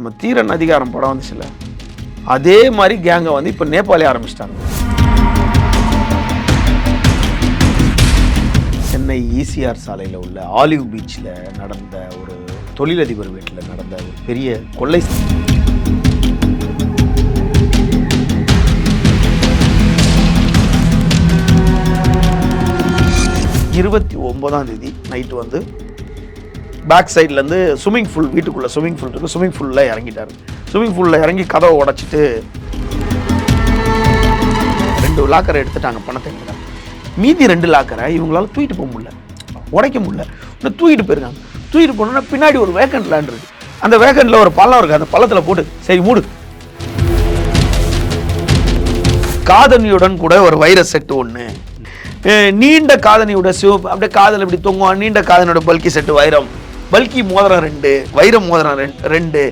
நம்ம தீரன் அதிகாரம் படம் வந்துச்சுல அதே மாதிரி கேங்கை வந்து இப்போ நேபாளி ஆரம்பிச்சிட்டாங்க. சென்னை ஈசிஆர் சாலையில் உள்ள ஆலிவ் பீச்சில் நடந்த ஒரு தொழிலதிபர் வீட்டில் நடந்த ஒரு பெரிய கொள்ளை இருபத்தி ஒன்பதாம் தேதி நைட்டு வந்து பேக் சைட்லேருந்து ஸ்விம்மிங் ஃபூல் வீட்டுக்குள்ளே ஸ்விம்மிங் ஃபூல் இருக்குது ஸ்விம்மிங் ஃபூலில் இறங்கிட்டாரு. ஸ்விம்மிங் ஃபூலில் இறங்கி கதவை உடச்சிட்டு ரெண்டு லாக்கரை எடுத்துட்டாங்க பணத்தை எடுத்துட்டாங்க மீதி ரெண்டு லாக்கரை இவங்களால தூக்கிட்டு போக முடியல. உடைக்க முடியல. இன்னும் தூக்கிட்டு போயிருக்காங்க. தூக்கிட்டு போனோன்னா பின்னாடி ஒரு வேக்கண்ட் லேண்ட் இருக்கு. அந்த வேகனில் ஒரு பள்ளம் இருக்குது அந்த பள்ளத்தில் போட்டு சரி மூடு. காதணியுடன் கூட ஒரு வைரஸ் செட்டு ஒன்று நீண்ட காதணியோட சிவப்பு அப்படியே காதல் இப்படி தொங்குவான். நீண்ட காதனியோட பல்கி செட்டு வைரம். பல்கி மோதிரம் ரெண்டு வைர மோதிரம் ரெண்டு ரெண்டு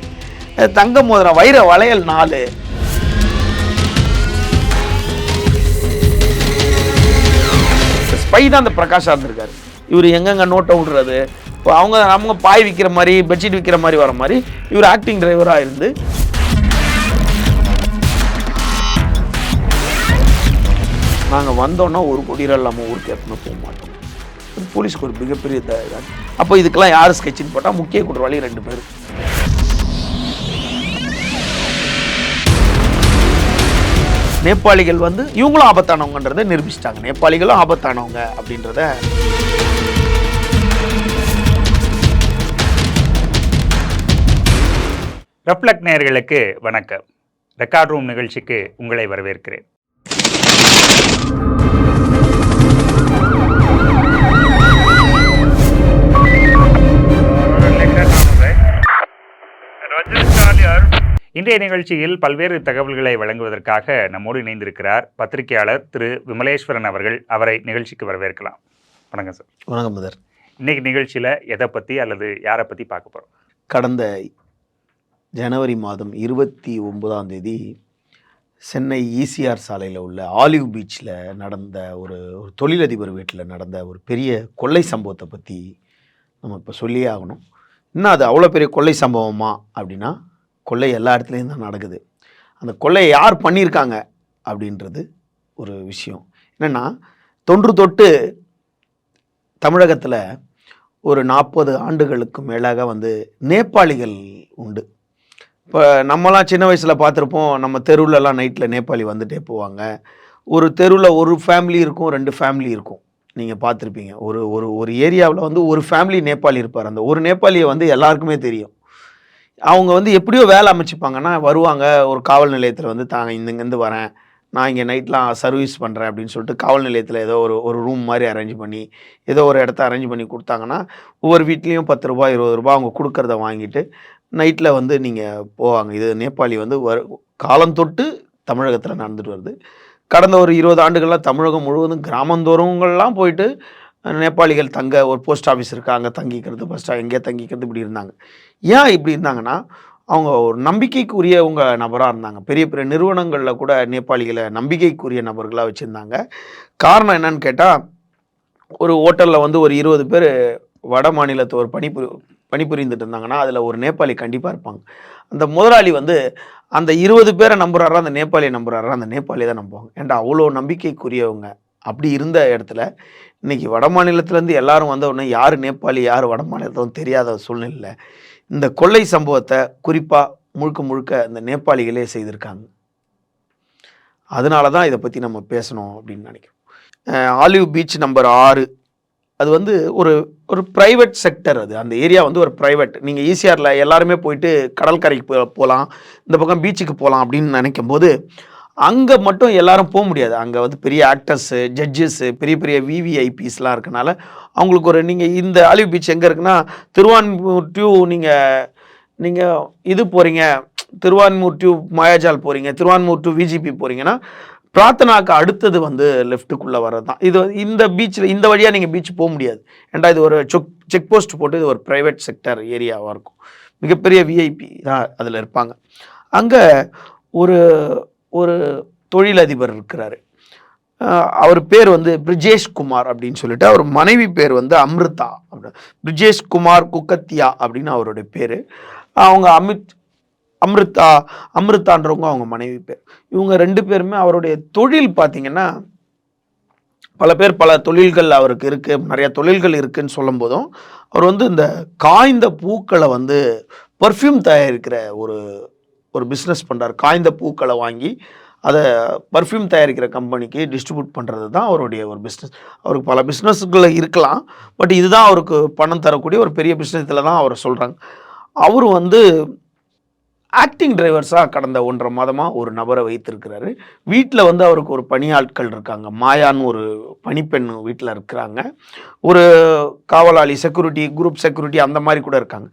தங்க மோதிரம் வைர வளையல் நாலு. ஸ்பை தான் அந்த பிரகாஷாக இருந்திருக்காரு. இவர் எங்கெங்க நோட்டை விடுறது? இப்போ அவங்க அவங்க பாய் விற்கிற மாதிரி பெட்ஷீட் விற்கிற மாதிரி வர மாதிரி இவர் ஆக்டிங் டிரைவராக இருந்து. நாங்கள் வந்தோன்னா ஒரு கொடியில் இல்லாமல் ஊருக்கு எத்தனை போக மாட்டோம். அது போலீஸ்க்கு ஒரு மிகப்பெரிய த- அப்போ இதுக்கெல்லாம் யார் ஸ்கெட்சின்னு போட்டால் முக்கிய குற்றவாளி ரெண்டு பேர். நேபாளிகள் வந்து இவங்களும் ஆபத்தானவங்கன்றதை நிரூபிச்சிட்டாங்க. நேபாளிகளும் ஆபத்தானவங்க அப்படின்றத ரெஃப்ளெக்ட் நேயர்களுக்கு வணக்கம். ரெக்கார்ட் ரூம் நிகழ்ச்சிக்கு உங்களை வரவேற்கிறேன். இன்றைய நிகழ்ச்சியில் பல்வேறு தகவல்களை வழங்குவதற்காக நம்மோடு இணைந்திருக்கிறார் பத்திரிகையாளர் திரு விமலேஸ்வரன் அவர்கள். அவரை நிகழ்ச்சிக்கு வரவேற்கலாம். வணக்கம் சார். வணக்கம் முதர் இன்னைக்கு நிகழ்ச்சியில் எதை பற்றி அல்லது யாரை பற்றி பார்க்க போகிறோம் கடந்த ஜனவரி மாதம் இருபத்தி ஒன்பதாம் தேதி சென்னை ஈசிஆர் சாலையில் உள்ள ஆலிவ் பீச்சில் நடந்த ஒரு ஒரு தொழிலதிபர் வீட்டில் நடந்த ஒரு பெரிய கொள்ளை சம்பவத்தை பற்றி நம்ம இப்போ சொல்லியே ஆகணும். இன்னும் அது அவ்வளோ பெரிய கொள்ளை சம்பவமா அப்படின்னா கொள்ளை எல்லா இடத்துலையும் தான் நடக்குது. அந்த கொள்ளையை யார் பண்ணியிருக்காங்க அப்படின்றது ஒரு விஷயம். என்னென்னா தொன்று தொட்டு தமிழகத்தில் ஒரு நாற்பது ஆண்டுகளுக்கு மேலாக வந்து நேபாளிகள் உண்டு. இப்போ நம்மலாம் சின்ன வயசில் பார்த்துருப்போம் நம்ம தெருவுலலாம் நைட்டில் நேபாளி வந்துட்டே போவாங்க. ஒரு தெருவில் ஒரு ஃபேமிலி இருக்கும் ரெண்டு ஃபேமிலி இருக்கும். நீங்கள் பார்த்துருப்பீங்க. ஒரு ஒரு ஒரு ஏரியாவில் வந்து ஒரு ஃபேமிலி நேபாளி இருப்பார். அந்த ஒரு நேபாளியை வந்து எல்லாருக்குமே தெரியும். அவங்க வந்து எப்படியோ வேலை அமைச்சுப்பாங்கன்னா வருவாங்க ஒரு காவல் நிலையத்தில் வந்து தாங்க இங்கேருந்து வரேன். நான் இங்கே நைட்லாம் சர்வீஸ் பண்ணுறேன் அப்படின்னு சொல்லிட்டு காவல் நிலையத்தில் ஏதோ ஒரு ஒரு ரூம் மாதிரி அரேஞ்ச் பண்ணி ஏதோ ஒரு இடத்த அரேஞ்ச் பண்ணி கொடுத்தாங்கன்னா ஒவ்வொரு வீட்லேயும் பத்து ரூபாய் இருபது ரூபாய் அவங்க கொடுக்குறத வாங்கிட்டு நைட்டில் வந்து நீங்கள் போவாங்க. இது நேபாளி வந்து வரு காலம் தொட்டு தமிழகத்தில் நடந்துட்டு வருது. கடந்த ஒரு இருபது ஆண்டுகளாக தமிழகம் முழுவதும் கிராமந்தோறுங்கள்லாம் போயிட்டு நேபாளிகள் தங்க ஒரு போஸ்ட் ஆஃபீஸ் இருக்கு அங்கே தங்கிக்கிறது பஸ் ஸ்டாப் எங்கேயே தங்கிக்கிறது இப்படி இருந்தாங்க. ஏன் இப்படி இருந்தாங்கன்னா அவங்க ஒரு நம்பிக்கைக்குரியவங்க நபராக இருந்தாங்க. பெரிய பெரிய நிறுவனங்களில் கூட நேபாளிகளை நம்பிக்கைக்குரிய நபர்களாக வச்சுருந்தாங்க. காரணம் என்னன்னு கேட்டால் ஒரு ஹோட்டலில் வந்து ஒரு இருபது பேர் வட மாநிலத்து ஒரு பணிபுரி பணிபுரிந்துட்டு இருந்தாங்கன்னா அதில் ஒரு நேபாளி கண்டிப்பாக இருப்பாங்க. அந்த முதலாளி வந்து அந்த இருபது பேரை நம்புறாரா அந்த நேபாளியை நம்புறாரா அந்த நேபாளி தான் நம்புவாங்க. ஏன்டா அவ்வளோ நம்பிக்கைக்குரியவங்க. அப்படி இருந்த இடத்துல இன்னைக்கு வட மாநிலத்திலேருந்து எல்லாரும் வந்த உடனே யார் நேபாளி யார் வட மாநிலத்தும் தெரியாத சூழ்நிலையில் இந்த கொள்ளை சம்பவத்தை குறிப்பாக முழுக்க முழுக்க இந்த நேபாளிகளே செய்திருக்காங்க. அதனால தான் இதை பற்றி நம்ம பேசணும் அப்படின்னு நினைக்கிறோம். ஆலிவ் பீச் நம்பர் ஆறு. அது வந்து ஒரு ஒரு ப்ரைவேட் செக்டர் அது. அந்த ஏரியா வந்து ஒரு ப்ரைவேட் நீங்கள் ஈசிஆரில் எல்லாருமே போயிட்டு கடற்கரைக்கு போ போகலாம் இந்த பக்கம் பீச்சுக்கு போகலாம் அப்படின்னு நினைக்கும் போது அங்கே மட்டும் எல்லாரும் போக முடியாது. அங்கே வந்து பெரிய ஆக்டர்ஸு ஜட்ஜஸ்ஸு பெரிய பெரிய விவிஐபிஸ்லாம் இருக்கனால அவங்களுக்கு ஒரு நீங்கள் இந்த ஆலிவ் பீச் எங்கே இருக்குன்னா திருவான்மூர் டியூ நீங்கள் நீங்கள் இது போகிறீங்க திருவான்மூர் டியூ மாயாஜால் போகிறீங்க திருவான்மூர் டு விஜிபி போகிறீங்கன்னா பிரார்த்தனாக்கு அடுத்தது வந்து லெஃப்ட்டுக்குள்ளே வர்றது தான் இது இந்த பீச்சில் இந்த வழியாக நீங்கள் பீச் போக முடியாது. ஏன்டா இது ஒரு செக் செக் போஸ்ட் போட்டு இது ஒரு ப்ரைவேட் செக்டர் ஏரியாவாக இருக்கும். மிகப்பெரிய விஐபி தான் அதில் இருப்பாங்க. அங்கே ஒரு ஒரு தொழிலதிபர் இருக்கிறாரு. அவர் பேர் வந்து பிரிஜேஷ் குமார் அப்படின்னு சொல்லிட்டு அவர் மனைவி பேர் வந்து அமிர்தா அப்படி பிரிஜேஷ் குமார் குக்கத்தியா அப்படின்னு அவருடைய பேர். அவங்க அமித் அமிர்தா அமிர்தான்றவங்க அவங்க மனைவி பேர். இவங்க ரெண்டு பேருமே அவருடைய தொழில் பார்த்தீங்கன்னா பல பேர் பல தொழில்கள் அவருக்கு இருக்குது நிறைய தொழில்கள் இருக்குதுன்னு சொல்லும் போதும் அவர் வந்து இந்த காய்ந்த பூக்களை வந்து பர்ஃப்யூம் தயாரிக்கிற ஒரு ஒரு பிஸ்னஸ் பண்ணுறார் காய்ந்த பூக்களை வாங்கி அதை பர்ஃப்யூம் தயாரிக்கிற கம்பெனிக்கு டிஸ்ட்ரிபியூட் பண்ணுறது தான் அவருடைய ஒரு பிஸ்னஸ் அவருக்கு பல பிஸ்னஸ்கள் இருக்கலாம் பட் இதுதான் அவருக்கு பணம் தரக்கூடிய ஒரு பெரிய பிஸ்னஸில் தான் அவர் சொல்கிறாங்க அவர் வந்து ஆக்டிங் டிரைவர்ஸாக கடந்த ஒன்றரை மாதமாக ஒரு நபரை வைத்திருக்கிறாரு. வீட்டில் வந்து அவருக்கு ஒரு பணியாட்கள் இருக்காங்க. மாயான்னு ஒரு பணிப்பெண் வீட்டில் இருக்கிறாங்க. ஒரு காவலாளி செக்யூரிட்டி குரூப் செக்யூரிட்டி அந்த மாதிரி கூட இருக்காங்க.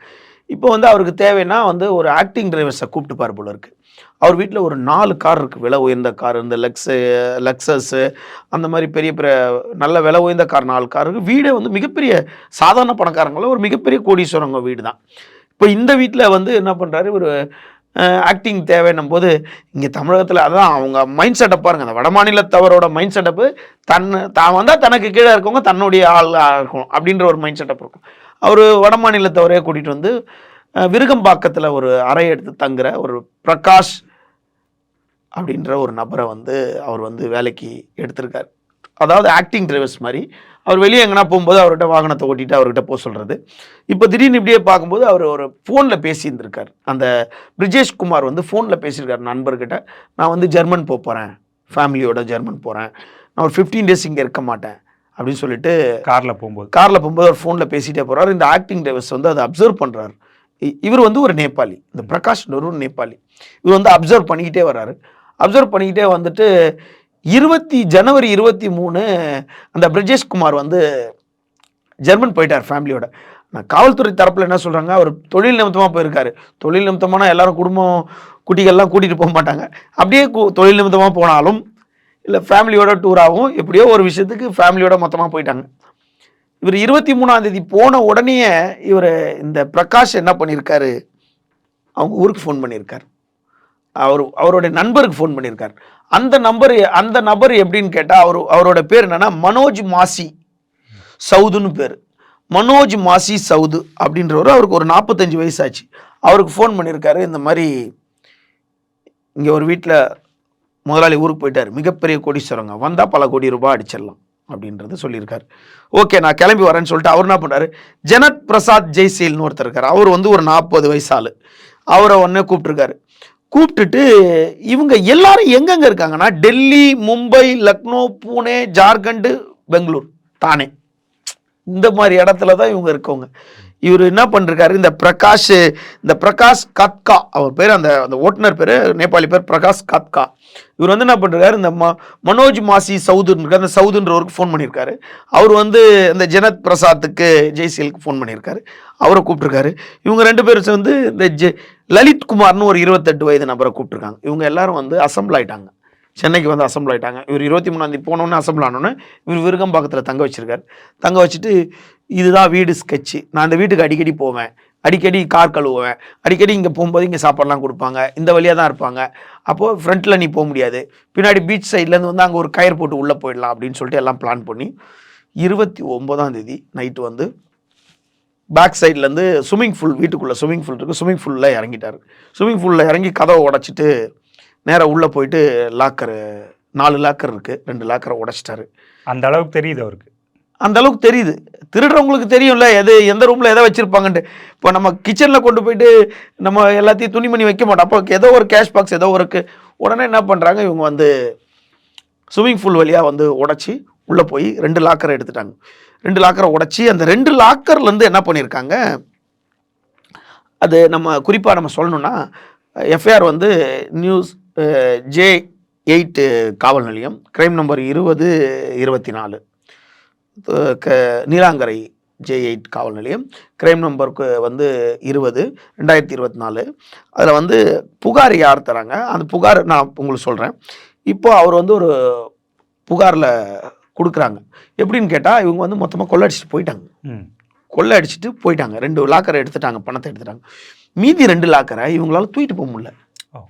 இப்போ வந்து அவருக்கு தேவைன்னா வந்து ஒரு ஆக்டிங் டிரைவர்ஸை கூப்பிட்டுப்பார் போல இருக்கு. அவர் வீட்டில் ஒரு நாலு கார் இருக்குது விலை உயர்ந்த கார் இந்த லெக்ஸு லெக்ஸஸ்ஸு அந்த மாதிரி பெரிய பெரிய நல்ல விலை உயர்ந்த கார் நாலு கார் இருக்குது வீடே வந்து மிகப்பெரிய சாதாரண பணக்காரங்கள ஒரு மிகப்பெரிய கோடீஸ்வரங்க வீடு தான் இப்போ இந்த வீட்டில் வந்து என்ன பண்ணுறாரு ஒரு ஆக்டிங் தேவைன்னும் போது இங்கே தமிழகத்தில் அதான் அவங்க மைண்ட் செட்டப் பாருங்கள் அந்த வடமாநிலத்தவரோட மைண்ட் செட்டப்பு தன் தான் வந்தால் தனக்கு கீழே இருக்கவங்க தன்னுடைய ஆளாக இருக்கும் அப்படின்ற ஒரு மைண்ட் செட்டப் இருக்கும். அவர் வடமாநிலத்தவரே கூட்டிகிட்டு வந்து விருகம்பாக்கத்தில் ஒரு அறை எடுத்து தங்குற ஒரு பிரகாஷ் அப்படின்ற ஒரு நபரை வந்து அவர் வந்து வேலைக்கு எடுத்திருக்கார். அதாவது ஆக்டிங் டிரைவர்ஸ் மாதிரி. அவர் வெளியே எங்கன்னா போகும்போது அவர்கிட்ட வாகனத்தை ஓட்டிட்டு அவர்கிட்ட போக சொல்கிறது இப்போ திடீர்னு இப்படியே பார்க்கும்போது அவர் ஒரு ஃபோனில் பேசியிருந்திருக்கார். அந்த பிரிஜேஷ் குமார் வந்து ஃபோனில் பேசியிருக்கார் நண்பர்கிட்ட. நான் வந்து ஜெர்மன் போக போகிறேன் ஃபேமிலியோட ஜெர்மன் போகிறேன் நான் ஒரு ஃபிஃப்டீன் டேஸ் இங்கே இருக்க மாட்டேன். அப்படின்னு சொல்லிட்டு கார்ல போகும்போது. காரில் போகும்போது அவர் ஃபோனில் பேசிட்டே போகிறார் இந்த ஆக்டிங் டிரைவர்ஸ் வந்து அதை அப்சர்வ் பண்ணுறாரு இவர் வந்து ஒரு நேபாளி. இந்த பிரகாஷ் ஒரு நேபாளி. இவர் வந்து அப்சர்வ் பண்ணிக்கிட்டே வர்றாரு. அப்சர்வ் பண்ணிக்கிட்டே வந்துட்டு இருபத்தி ஜனவரி இருபத்தி மூணு அந்த பிரிஜேஷ் குமார் வந்து ஜெர்மன் போயிட்டார் ஃபேமிலியோட. நான் காவல்துறை தரப்பில் என்ன சொல்கிறாங்க அவர் தொழில் நிமித்தமாக போயிருக்காரு. தொழில் நிமித்தமானால் எல்லாரும் குடும்பம் குட்டிகள்லாம் கூட்டிகிட்டு போக மாட்டாங்க. அப்படியே தொழில் நிமித்தமாக போனாலும் இல்லை ஃபேமிலியோட டூராகவும் எப்படியோ ஒரு விஷயத்துக்கு ஃபேமிலியோட மொத்தமாக போயிட்டாங்க. இவர் இருபத்தி மூணாந்தேதி போன உடனே இவர் இந்த பிரகாஷ் என்ன பண்ணியிருக்காரு? அவங்க ஊருக்கு ஃபோன் பண்ணியிருக்கார். அவர் அவருடைய நண்பருக்கு ஃபோன் பண்ணியிருக்கார். அந்த நம்பர் அந்த நபர் எப்படின்னு கேட்டால் அவர் அவரோட பேர் என்னன்னா மனோஜ் மாசி. சவுதுன்னு பேர். மனோஜ் மாசி சவுது அப்படின்றவர் அவருக்கு ஒரு நாற்பத்தஞ்சு வயசாச்சு. அவருக்கு ஃபோன் பண்ணியிருக்காரு. இந்த மாதிரி இங்கே ஒரு வீட்டில் முதலாளி ஊருக்கு போயிட்டார். மிகப்பெரிய கோடீஸ்வரங்க. வந்தால் பல கோடி ரூபாய் அடிச்சிடலாம் அப்படின்றது சொல்லியிருக்காரு. ஓகே நான் கிளம்பி வரேன்னு சொல்லிட்டு அவர் என்ன பண்ணார்? ஜெனத் பிரசாத் ஜெய்சேல்னு ஒருத்தர் இருக்கார். அவர் வந்து ஒரு நாற்பது வயசு ஆளு. அவரை ஒன்றே கூப்பிட்டுருக்காரு. கூப்பிட்டுட்டு இவங்க எல்லாரும் எங்கெங்க இருக்காங்கன்னா டெல்லி மும்பை லக்னோ பூனே ஜார்க்கண்டு பெங்களூர் தானே. இந்த மாதிரி இடத்துல தான் இவங்க இருக்கவங்க. இவர் என்ன பண்ணிருக்காரு? இந்த பிரகாஷ் இந்த பிரகாஷ் கத்கா அவர் பேர் அந்த அந்த ஓட்டுநர் பேர் நேபாளி பேர் பிரகாஷ் கத்கா இவர் வந்து என்ன பண்ணுறாரு இந்த ம மனோஜ் மாசி சவுதுன்னு இருக்கார். அந்த சவுதுன்றவருக்கு ஃபோன் பண்ணியிருக்காரு அவர் வந்து இந்த ஜெனத் பிரசாத்துக்கு ஜெய்சீலுக்கு ஃபோன் பண்ணியிருக்காரு அவரை கூப்பிட்டுருக்காரு. இவங்க ரெண்டு பேரும் வந்து இந்த ஜெ லலித் குமார்னு ஒரு இருபத்தெட்டு வயது நபரை கூப்பிட்டுருக்காங்க. இவங்க எல்லாரும் வந்து அசம்பிள் ஆயிட்டாங்க. சென்னைக்கு வந்து அசம்பிள் ஆகிட்டாங்க இவர் இருபத்தி மூணாந்தேதி போனோன்னே அசம்பிள் ஆனோன்னே இவர் விருகம்பாக்கத்தில் தங்க வச்சுருக்காரு. தங்க வச்சுட்டு இதுதான் வீடு ஸ்கெட்சு நான் அந்த வீட்டுக்கு அடிக்கடி போவேன். அடிக்கடி கார் கழுவுவேன். அடிக்கடி இங்கே போகும்போது இங்கே சாப்பாடுலாம் கொடுப்பாங்க. இந்த வழியாக தான் இருப்பாங்க. அப்போது ஃப்ரண்ட்டில் நீ போக முடியாது. பின்னாடி பீச் சைட்லேருந்து வந்து அங்கே ஒரு கயிறு போட்டு உள்ளே போயிடலாம் அப்படின்னு சொல்லிட்டு எல்லாம் பிளான் பண்ணி இருபத்தி ஒம்போதாம் தேதி நைட்டு வந்து பேக் சைட்லேருந்து ஸ்விம்மிங் ஃபுல் வீட்டுக்குள்ளே ஸ்விம்மிங் ஃபுல் இருக்குது ஸ்விம்மிங் ஃபுல்லில் இறங்கிட்டார். ஸ்விம்மிங் ஃபுல்லில் இறங்கி கதவை உடச்சிட்டு நேராக உள்ளே போயிட்டு லாக்கரு நாலு லாக்கர் இருக்குது ரெண்டு லாக்கரை உடைச்சிட்டாரு. அந்த அளவுக்கு தெரியுது அவருக்கு. அந்த அளவுக்கு தெரியுது. திருடுறவங்களுக்கு தெரியும்ல எது எந்த ரூமில் எதை வச்சுருப்பாங்கன்ட்டு. இப்போ நம்ம கிச்சனில் கொண்டு போயிட்டு நம்ம எல்லாத்தையும் துணிமணி வைக்க மாட்டோம். அப்போ ஏதோ ஒரு கேஷ் பாக்ஸ் ஏதோ ஒரு உடனே என்ன பண்ணுறாங்க இவங்க வந்து ஸ்விம்மிங் பூல் வழியாக வந்து உடச்சி உள்ளே போய் ரெண்டு லாக்கரை எடுத்துட்டாங்க. ரெண்டு லாக்கரை உடச்சி அந்த ரெண்டு லாக்கர்லேருந்து என்ன பண்ணியிருக்காங்க அது நம்ம குறிப்பாக நம்ம சொல்லணும்னா எஃப்ஐஆர் வந்து நியூஸ் ஜே எயிட்டு காவல் நிலையம் கிரைம் நம்பர் இருபது இருபத்தி நாலு. க நீலாங்கரை ஜே எயிட் காவல் நிலையம். கிரைம் நம்பருக்கு வந்து இருபது ரெண்டாயிரத்தி இருபத்தி நாலு. அதில் வந்து புகார் யார் தராங்க? அந்த புகார் நான் உங்களுக்கு சொல்கிறேன் இப்போ அவர் வந்து ஒரு புகாரில் கொடுக்குறாங்க. எப்படின்னு கேட்டால் இவங்க வந்து மொத்தமாக கொள்ளடிச்சிட்டு போயிட்டாங்க. கொள்ளை அடிச்சிட்டு போயிட்டாங்க. ரெண்டு லாக்கரை எடுத்துட்டாங்க பணத்தை எடுத்துட்டாங்க. மீதி ரெண்டு லாக்கரை இவங்களால தூக்கிட்டு போக முடியல.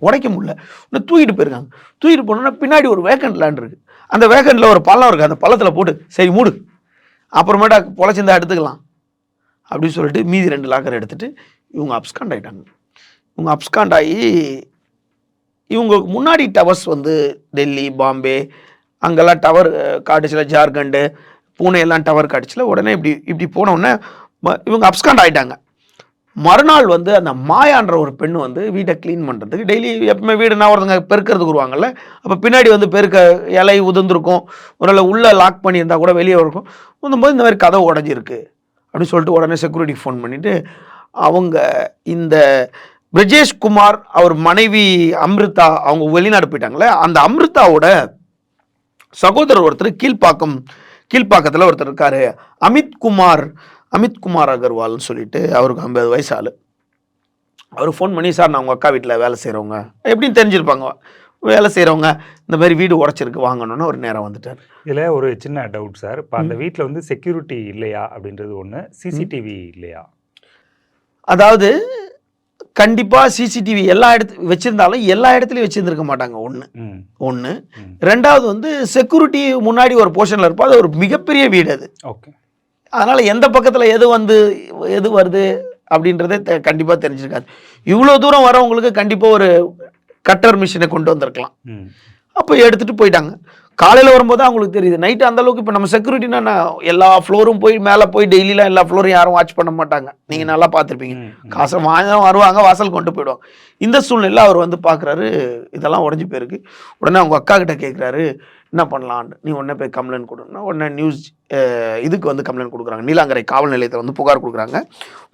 உடைக்க முடியல. இன்னும் தூக்கிட்டு போயிருக்காங்க. தூக்கிட்டு போனோன்னா பின்னாடி ஒரு வேக்கண்ட் லேண்ட் இருக்கு. அந்த வேக்கண்ட்ல ஒரு பள்ளம் இருக்கு. அந்த பள்ளத்தில் போட்டு சரி மூடு. அப்புறமேட்டா பொழைச்சிருந்தா எடுத்துக்கலாம். அப்படின்னு சொல்லிட்டு மீதி ரெண்டு லாக்கர் எடுத்துகிட்டு இவங்க அப்ஸ்காண்ட் ஆகிட்டாங்க இவங்க அப்ஸ்காண்ட் ஆகி இவங்களுக்கு முன்னாடி டவர்ஸ் வந்து டெல்லி பாம்பே அங்கெல்லாம் டவர் காட்டுச்சுல ஜார்க்கண்டு பூனே எல்லாம் டவர் காட்டுச்சில் உடனே இப்படி இப்படி போன உடனே இவங்க அப்ஸ்காண்ட் ஆகிட்டாங்க மறுநாள் வந்து அந்த மாயான்ற ஒரு பெண் வந்து வீட்டை க்ளீன் பண்ணுறதுக்கு டெய்லி எப்பவுமே வீடுனா ஒருத்தங்க பெருக்கிறதுக்கு வருவாங்கல்ல. அப்போ பின்னாடி வந்து பெருக்க இலை உதிர்ந்துருக்கும். ஒரு உள்ளே லாக் பண்ணியிருந்தால் கூட வெளியே இருக்கும் போது இந்த மாதிரி கதவு உடஞ்சிருக்கு. அப்படின்னு சொல்லிட்டு உடனே செக்யூரிட்டி ஃபோன் பண்ணிவிட்டு அவங்க இந்த பிரஜேஷ் குமார் அவர் மனைவி அம்ரிதா அவங்க வெளிநாடு போயிட்டாங்களே அந்த அம்ரிதாவோட சகோதரர் ஒருத்தர் கீழ்ப்பாக்கம் கீழ்ப்பாக்கத்தில் ஒருத்தர் இருக்கார். அமித்குமார் குமார் அமித் குமார் அகர்வால்னு சொல்லிட்டு அவருக்கு ஐம்பது வயசு ஆளு. அவர் ஃபோன் பண்ணி சார் நான் உங்கள் அக்கா வீட்டில் வேலை செய்கிறவங்க எப்படின்னு தெரிஞ்சிருப்பாங்க. வேலை செய்கிறவங்க இந்த மாதிரி வீடு உடச்சிருக்கு வாங்கணும்னு ஒரு நேரம் வந்துட்டார். இதில் ஒரு சின்ன டவுட் சார். இப்போ அந்த வீட்டில் வந்து செக்யூரிட்டி இல்லையா அப்படின்றது ஒன்று சிசிடிவி இல்லையா? அதாவது கண்டிப்பாக சிசிடிவி எல்லா இடத்து வச்சுருந்தாலும் எல்லா இடத்துலையும் வச்சுருந்துருக்க மாட்டாங்க. ஒன்று ஒன்று. ரெண்டாவது வந்து செக்யூரிட்டி முன்னாடி ஒரு போர்ஷனில் இருப்போம் அது ஒரு மிகப்பெரிய வீடு அது. ஓகே. அதனால் எந்த பக்கத்தில் எது வந்து எது வருது அப்படின்றதே கண்டிப்பாக தெரிஞ்சிருக்காது. இவ்வளோ தூரம் வரவங்களுக்கு கண்டிப்பாக ஒரு கட்டர் மிஷினை கொண்டு வந்திருக்கலாம். அப்போ எடுத்துகிட்டு போயிட்டாங்க. காலையில் வரும்போது அவங்களுக்கு தெரியுது. நைட்டு அந்த அளவுக்கு இப்போ நம்ம செக்யூரிட்டினா எல்லா ஃப்ளோரும் போய் மேலே போய் டெய்லிலாம் எல்லா ஃப்ளோரும் யாரும் வாட்ச் பண்ண மாட்டாங்க. நீங்கள் நல்லா பார்த்துருப்பீங்க. காசை வாங்க வருவாங்க வாசல் கொண்டு போயிடுவாங்க. இந்த சூழ்நிலையில் அவர் வந்து பார்க்குறாரு இதெல்லாம் உடஞ்சி போயிருக்கு. உடனே அவங்க அக்கா கிட்ட கேட்குறாரு என்ன பண்ணலான்னு நீ உடனே போய் கம்ப்ளைண்ட் கொடுன்னா உடனே நியூஸ் இதுக்கு வந்து கம்ப்ளைண்ட் கொடுக்குறாங்க. நீலாங்கரை காவல் நிலையத்தை வந்து புகார் கொடுக்குறாங்க.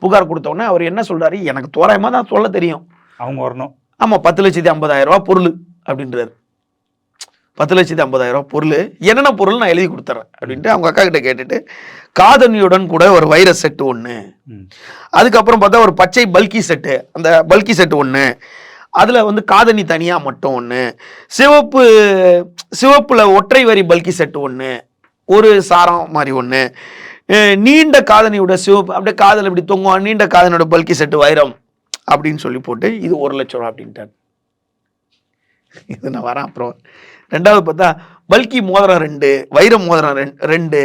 புகார் கொடுத்த உடனே அவர் என்ன சொல்றாரு? எனக்கு தோராயமாக தான் சொல்ல தெரியும். அவங்க வரணும். ஆமாம் பத்து லட்சத்தி ஐம்பதாயிரம் ரூபா பொருள் அப்படின்றாரு. பத்து லட்சத்தி ஐம்பதாயிரம் ரூபா பொருள். என்னென்ன பொருள் நான் எழுதி கொடுத்துட்றேன் அப்படின்ட்டு அவங்க அக்கா கிட்ட கேட்டுட்டு காதணியுடன் கூட ஒரு வைரஸ் செட்டு ஒன்று அதுக்கப்புறம் பார்த்தா ஒரு பச்சை பல்கி செட்டு. அந்த பல்கி செட்டு ஒன்று அதில் வந்து காதணி தனியாக மட்டும் ஒன்று சிவப்பு சிவப்பில் ஒற்றை வரி பல்கி செட்டு ஒன்று ஒரு சாரம் மாதிரி ஒன்று நீண்ட காதணியோட சிவப்பு அப்படியே காதல் இப்படி தொங்கும் நீண்ட காதனியோட பல்கி செட்டு வைரம் அப்படின்னு சொல்லி போட்டு இது ஒரு லட்சம் ரூபா அப்படின்ட்டார். இது நான் வரேன் அப்புறம். ரெண்டாவது பார்த்தா பல்கி மோதிரம் ரெண்டு வைர மோதிரம் ரெண்டு ரெண்டு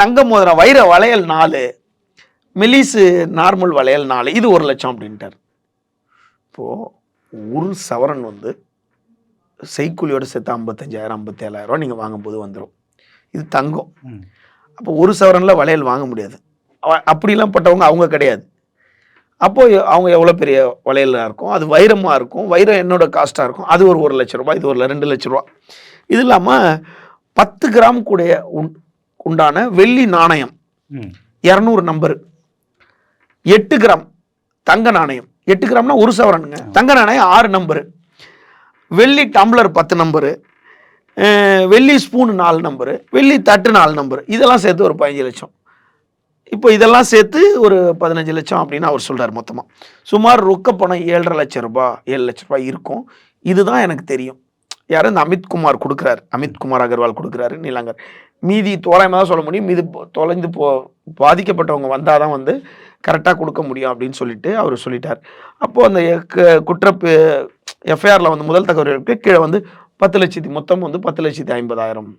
தங்க மோதிரம் வைர வளையல் நாலு மெலிசு நார்மல் வளையல் நாலு இது ஒரு லட்சம் அப்படின்ட்டார். இப்போது ஒரு சவரன் வந்து செய்கூலியோட சேர்த்து ஐம்பத்தஞ்சாயிரம் ஐம்பத்தேழாயிரம் நீங்கள் வாங்கும்போது வந்துடும் இது தங்கம். அப்போ ஒரு சவரனில் வளையல் வாங்க முடியாது. அப்படிலாம் பட்டவங்க அவங்க கிடையாது. அப்போ எ- அவங்க எவ்வளோ பெரிய வளையலாக இருக்கும்? அது வைரமாக இருக்கும். வைரம் என்னோட காஸ்ட்டாக இருக்கும். அது ஒரு ஒரு லட்ச ரூபாய் இது ஒரு ரெண்டு லட்ச ரூபா. இது இல்லாமல் பத்து கிராம் கூடிய உண்- உண்டான வெள்ளி நாணயம். இரநூறு நம்பரு. எட்டு கிராம் தங்க நாணயம். எட்டு கிராம்னா ஒரு சவரனுங்க. தங்க நாணயம் ஆறு நம்பரு வெள்ளி டம்ளர் பத்து நம்பரு வெள்ளி ஸ்பூன் நாலு நம்பரு வெள்ளி தட்டு நாலு நம்பரு இதெல்லாம் சேர்த்து ஒரு பதினஞ்சு லட்சம். இப்போ இதெல்லாம் சேர்த்து ஒரு பதினஞ்சு லட்சம் அப்படின்னு அவர் சொல்கிறார் மொத்தமாக சுமார் ரொக்க பணம் ஏழரை லட்சம் ரூபாய் ஏழு லட்ச ரூபாய் இருக்கும். இதுதான் எனக்கு தெரியும். யார் இந்த அமித்குமார் கொடுக்குறாரு. அமித்குமார் அகர்வால் கொடுக்குறாரு நீலாங்கர். மீதி தோராயமாக தான் சொல்ல முடியும். மீது தொலைந்து போ பாதிக்கப்பட்டவங்க வந்தால் தான் வந்து கரெக்டாக கொடுக்க முடியும் அப்படின்னு சொல்லிட்டு அவர் சொல்லிட்டார். அப்போது அந்த க- குற்ற எஃப்ஐஆரில் வந்து முதல் தகவலுக்கு கீழே வந்து பத்து லட்சத்தி மொத்தம் வந்து பத்து லட்சத்தி ஐம்பதாயிரம்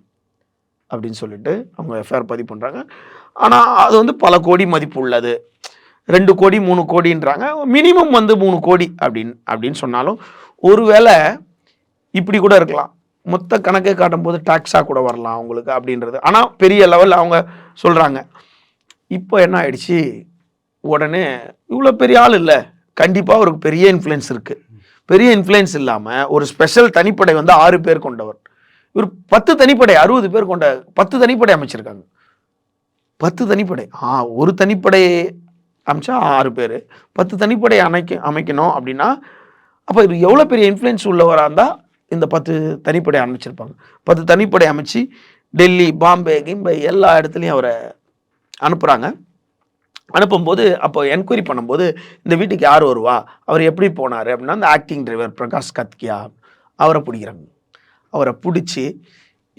அப்படின்னு சொல்லிட்டு அவங்க எஃப்ஐஆர் பதிவு பண்ணுறாங்க ஆனால் அது வந்து பல கோடி மதிப்பு உள்ளது. ரெண்டு கோடி மூணு கோடின்றாங்க. மினிமம் வந்து மூணு கோடி அப்படின்னு அப்படின்னு சொன்னாலும் ஒருவேளை இப்படி கூட இருக்கலாம். மொத்த கணக்கை காட்டும்போது டாக்ஸாக கூட வரலாம் அவங்களுக்கு அப்படின்றது. ஆனால் பெரிய லெவலில் அவங்க சொல்கிறாங்க இப்போ என்ன ஆயிடுச்சு? உடனே இவ்வளோ பெரிய ஆள் இல்லை. கண்டிப்பாக அவருக்கு பெரிய இன்ஃப்ளூயன்ஸ் இருக்குது பெரிய இன்ஃப்ளூயன்ஸ் இல்லாமல் ஒரு ஸ்பெஷல் தனிப்படை வந்து ஆறு பேர் கொண்டவர். இவர் பத்து தனிப்படை அறுபது பேர் கொண்ட பத்து தனிப்படை அமைச்சிருக்காங்க. பத்து தனிப்படை. ஆ ஒரு தனிப்படை அமைச்சா ஆறு பேர். பத்து தனிப்படை அமைக்க அமைக்கணும் அப்படின்னா அப்போ இது எவ்வளோ பெரிய இன்ஃப்ளூயன்ஸ் உள்ளவராக இருந்தால் இந்த பத்து தனிப்படை அமைச்சிருப்பாங்க. பத்து தனிப்படை அமைச்சு டெல்லி பாம்பே கிம்பை எல்லா இடத்துலையும் அவரை அனுப்புகிறாங்க அனுப்பும்போது அப்போ என்கொயரி பண்ணும்போது இந்த வீட்டுக்கு யார் வருவா? அவர் எப்படி போனார்? அப்படின்னா அந்த ஆக்டிங் டிரைவர் பிரகாஷ் கத்கியா அவரை பிடிக்கிறாங்க. அவரை பிடிச்சி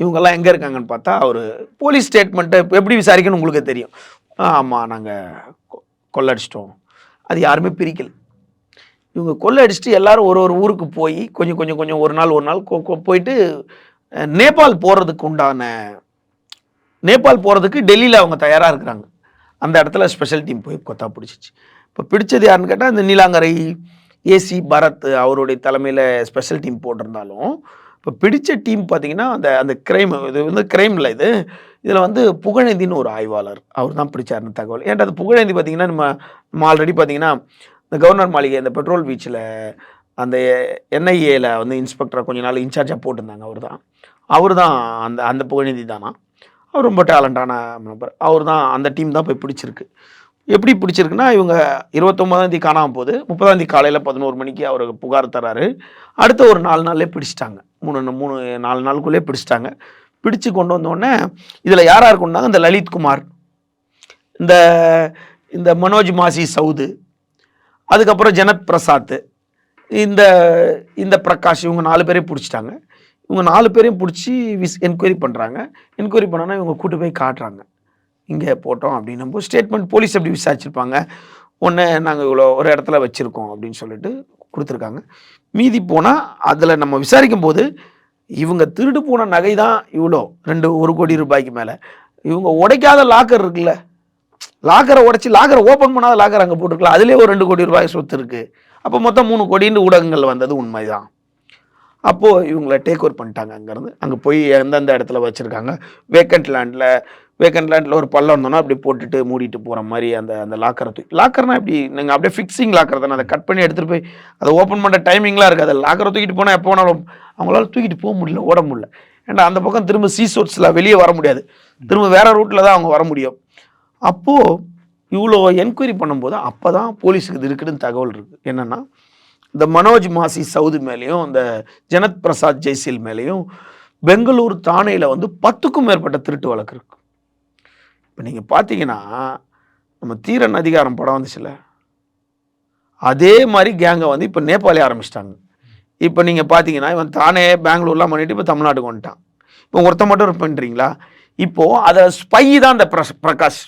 இவங்கெல்லாம் எங்கே இருக்காங்கன்னு பார்த்தா அவர் போலீஸ் ஸ்டேட்மெண்ட்டை எப்படி விசாரிக்கணும்னு உங்களுக்கு தெரியும். ஆமாம் நாங்கள் கொள்ளடிச்சிட்டோம். அது யாருமே பிரிக்கல. இவங்க கொள்ளடிச்சிட்டு எல்லாரும் ஒரு ஒரு ஊருக்கு போய் கொஞ்சம் கொஞ்சம் கொஞ்சம் ஒரு நாள் ஒரு நாள் போயிட்டு நேபாள் போகிறதுக்கு உண்டான நேபாள் போகிறதுக்கு டெல்லியில் அவங்க தயாராக இருக்கிறாங்க. அந்த இடத்துல ஸ்பெஷல் டீம் போய் கொத்தா பிடிச்சிச்சு. இப்போ பிடிச்சது யாருன்னு கேட்டால் இந்த நீலாங்கரை ஏசி பரத் அவருடைய தலைமையில் ஸ்பெஷல் டீம் போட்டிருந்தாலும் இப்போ பிடித்த டீம் பார்த்தீங்கன்னா அந்த அந்த கிரைம் இது வந்து கிரைமில் இது இதில் வந்து புகழேந்தின்னு ஒரு ஆய்வாளர் அவர் தான் பிடிச்சாருன்னு தகவல். ஏன்ட்டு அது புகழேந்தி பார்த்தீங்கன்னா நம்ம நம்ம ஆல்ரெடி பார்த்தீங்கன்னா இந்த கவர்னர் மாளிகை இந்த பெட்ரோல் பீச்சில் அந்த என்ஐஏல வந்து இன்ஸ்பெக்டராக கொஞ்ச நாள் இன்சார்ஜாக போட்டிருந்தாங்க அவர் தான் அவர் தான் அந்த அந்த புகழேந்தி தானா? அவர் ரொம்ப டேலண்டான நபர். அவர் தான் அந்த டீம் தான் போய் பிடிச்சிருக்கு. எப்படி பிடிச்சிருக்குன்னா இவங்க இருபத்தொம்பதாந்தேதி காணாமல் போகுது. முப்பதாந்தேதி காலையில் பதினோரு மணிக்கு அவர் புகார் தராரு அடுத்த ஒரு நாலு நாள்லேயே பிடிச்சிட்டாங்க. மூணு மூணு நாலு நாளுக்குள்ளே பிடிச்சிட்டாங்க. பிடிச்சு கொண்டு வந்தோடனே இதில் யார் யார் கொண்டாங்க? இந்த லலித் குமார் இந்த இந்த மனோஜ் மாசி சவுது அதுக்கப்புறம் ஜனத் பிரசாத் இந்த இந்த பிரகாஷ் இவங்க நாலு பேரையும் பிடிச்சிட்டாங்க. இவங்க நாலு பேரையும் பிடிச்சி விஸ் என்கொயரி பண்ணுறாங்க என்கொயரி பண்ணோன்னா இவங்க கூட்டு போய் காட்டுறாங்க. இங்கே போட்டோம் அப்படின்னும் போது ஸ்டேட்மெண்ட் போலீஸ் எப்படி விசாரிச்சிருப்பாங்க? ஒன்று நாங்கள் இவ்வளோ ஒரு இடத்துல வச்சுருக்கோம் அப்படின்னு சொல்லிட்டு கொடுத்துருக்காங்க. மீதி போனால் அதில் நம்ம விசாரிக்கும் போது இவங்க திருடு போன நகை தான் இவ்வளோ ரெண்டு ஒரு கோடி ரூபாய்க்கு மேலே. இவங்க உடைக்காத லாக்கர் இருக்குல்ல. லாக்கரை உடைச்சி லாக்கரை ஓப்பன் பண்ணாத லாக்கர் அங்கே போட்டிருக்கலாம். அதுலேயே ஒரு ரெண்டு கோடி ரூபாய் சொத்து இருக்குது அப்போ மொத்தம் மூணு கோடின்னு ஊடகங்கள் வந்தது உண்மைதான். அப்போது இவங்களை டேக் ஓவர் பண்ணிட்டாங்க அங்கேருந்து. அங்கே போய் எந்தெந்த இடத்துல வச்சுருக்காங்க? வேக்கண்ட் லேண்டில் வேக்கண்ட் லேண்டில் ஒரு பள்ளம் இருந்தோம்னா அப்படி போட்டுட்டு மூடிட்டு போகிற மாதிரி அந்த அந்த லாக்கரை தூக்கி லாக்கர்னா இப்படி நீங்கள் அப்படியே ஃபிக்ஸிங் லாக்கர் தானே அதை கட் பண்ணி எடுத்துகிட்டு போய் அதை ஓப்பன் பண்ணுற டைமிங்லாம் இருக்குது. அதை லாக்கரை தூக்கிட்டு போனால் எப்போ வேணாலும் அவங்களால தூக்கிட்டு போக முடியல ஓட முடியல. ஏன்னா அந்த பக்கம் திரும்ப சீ சோர்ஸில் வெளியே வர முடியாது. திரும்ப வேறு ரூட்டில் தான் அவங்க வர முடியும். அப்போது இவ்வளோ என்கொயரி பண்ணும்போது அப்போ தான் போலீஸுக்கு இது இருக்குதுன்னு தகவல் இருக்குது என்னென்னா இந்த மனோஜ் மாசி சவுதி மேலேயும் இந்த ஜனத் பிரசாத் ஜெய்சில் மேலேயும் பெங்களூர் தானேயில் வந்து பத்துக்கும் மேற்பட்ட திருட்டு வழக்கு இருக்கு. இப்போ நீங்கள் பார்த்தீங்கன்னா நம்ம தீரன் அதிகாரம் படம் வந்துச்சுல்ல அதே மாதிரி கேங்கை வந்து இப்போ நேபாளி ஆரம்பிச்சிட்டாங்க. இப்போ நீங்கள் பார்த்தீங்கன்னா இவன் தானே பெங்களூர்லாம் பண்ணிட்டு இப்போ தமிழ்நாட்டுக்கு வந்துட்டான். இப்போ ஒருத்த மட்டும் பண்ணுறீங்களா இப்போது அதை ஸ்பை தான் அந்த பிரகாஷ்.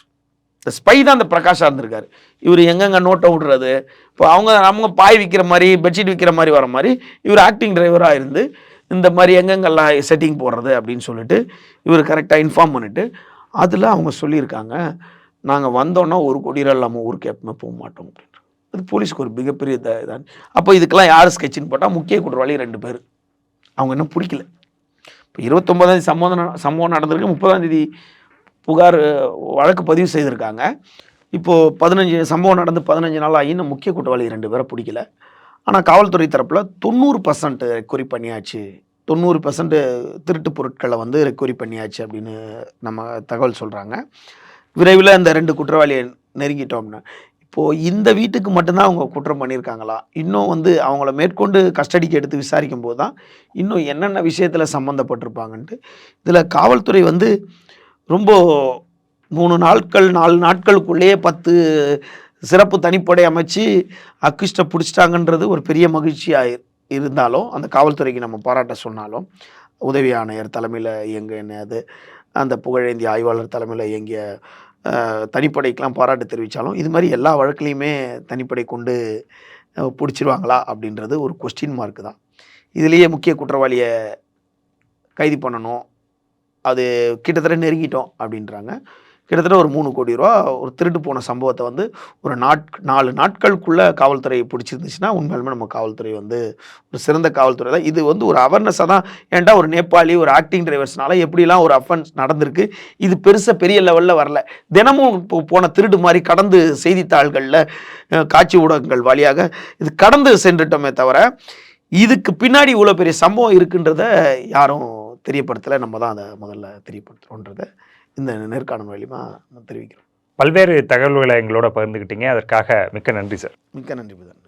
இந்த ஸ்பை தான் அந்த பிரகாஷாக இருந்திருக்காரு. இவர் எங்கெங்கே நோட்டை விடுறது? இப்போ அவங்க அவங்க பாய் விற்கிற மாதிரி பெட்ஷீட் விற்கிற மாதிரி வர மாதிரி இவர் ஆக்டிங் டிரைவராக இருந்து இந்த மாதிரி எங்கெங்கெல்லாம் செட்டிங் போடுறது அப்படின்னு சொல்லிட்டு இவர் கரெக்டாக இன்ஃபார்ம் பண்ணிவிட்டு அதில் அவங்க சொல்லியிருக்காங்க நாங்கள் வந்தோன்னா ஒரு கொடியில் இல்லாமல் ஊருக்கு எப்பவுமே போக மாட்டோம் அப்படின்ற அது போலீஸ்க்கு ஒரு மிகப்பெரிய இதாக இதான். அப்போ இதுக்கெல்லாம் யார் ஸ்கெட்சின்னு போட்டால் முக்கிய குற்றவாளி ரெண்டு பேர். அவங்க இன்னும் பிடிக்கல. இப்போ இருபத்தொம்பதாந்தேதி சம்பவம் நட- சம்பவம் நடந்திருக்கு முப்பதாம் தேதி புகார் வழக்கு பதிவு செய்திருக்காங்க. இப்போது பதினஞ்சு சம்பவம் நடந்து பதினஞ்சு நாள் ஆகி இன்னும் முக்கிய குற்றவாளி ரெண்டு பேரை பிடிக்கல. ஆனால் காவல்துறை தரப்பில் தொண்ணூறு பர்சன்ட் ரெக்கவரி பண்ணியாச்சு. தொண்ணூறு பர்சன்ட் திருட்டு பொருட்களை வந்து ரெக்கவரி பண்ணியாச்சு அப்படின்னு நம்ம தகவல் சொல்கிறாங்க விரைவில் இந்த ரெண்டு குற்றவாளியை நெருங்கிட்டோம்னா இப்போது இந்த வீட்டுக்கு மட்டும்தான் அவங்க குற்றம் பண்ணியிருக்காங்களா? இன்னும் வந்து அவங்கள மேற்கொண்டு கஸ்டடிக்கு எடுத்து விசாரிக்கும் போது தான் இன்னும் என்னென்ன விஷயத்தில் சம்மந்தப்பட்டிருப்பாங்கன்ட்டு இதில் காவல்துறை வந்து ரொம்ப மூணு நாட்கள் நாலு நாட்களுக்குள்ளேயே பத்து சிறப்பு தனிப்படை அமைச்சு அக்கிஷ்ட பிடிச்சிட்டாங்கன்றது ஒரு பெரிய மகிழ்ச்சியாக இருந்தாலும் அந்த காவல்துறைக்கு நம்ம பாராட்ட சொன்னாலும் உதவி ஆணையர் தலைமையில் இயங்க என்னது அந்த புகழேந்தி ஆய்வாளர் தலைமையில் இயங்கிய தனிப்படைக்கெலாம் பாராட்டு தெரிவித்தாலும் இது மாதிரி எல்லா வழக்குலையுமே தனிப்படை கொண்டு பிடிச்சிருவாங்களா அப்படின்றது ஒரு கொஸ்டின் மார்க் தான். இதுலேயே முக்கிய குற்றவாளியை கைது பண்ணணும் அது கிட்டத்தட்ட நெருங்கிட்டோம் அப்படின்றாங்க. கிட்டத்தட்ட ஒரு மூணு கோடி ரூபா ஒரு திருட்டு போன சம்பவத்தை வந்து ஒரு நாட் நாலு நாட்களுக்குள்ளே காவல்துறை பிடிச்சிருந்துச்சுன்னா உண்மையாலுமே நம்ம காவல்துறை வந்து ஒரு சிறந்த காவல்துறை தான். இது வந்து ஒரு அவேர்னஸாக தான். ஏன்டா ஒரு நேபாளி ஒரு ஆக்டிங் டிரைவர்ஸ்னால எப்படிலாம் ஒரு அஃபென்ஸ் நடந்திருக்கு? இது பெருசாக பெரிய லெவலில் வரல. தினமும் இப்போ போன திருடு மாதிரி கடந்து செய்தித்தாள்களில் காட்சி ஊடகங்கள் வழியாக இது கடந்து சென்றுட்டோமே தவிர இதுக்கு பின்னாடி இவ்வளோ பெரிய சம்பவம் இருக்குன்றத யாரும் தெரியப்படுத்தலை. நம்ம தான் அதை முதல்ல தெரியப்படுத்துகிறோன்றத இந்த நேர்காணல் மூலியமா நான் தெரிவிக்கிறோம் பல்வேறு தகவல்களை எங்களோட பகிர்ந்துக்கிட்டீங்க அதற்காக மிக்க நன்றி சார். மிக்க நன்றி புதன்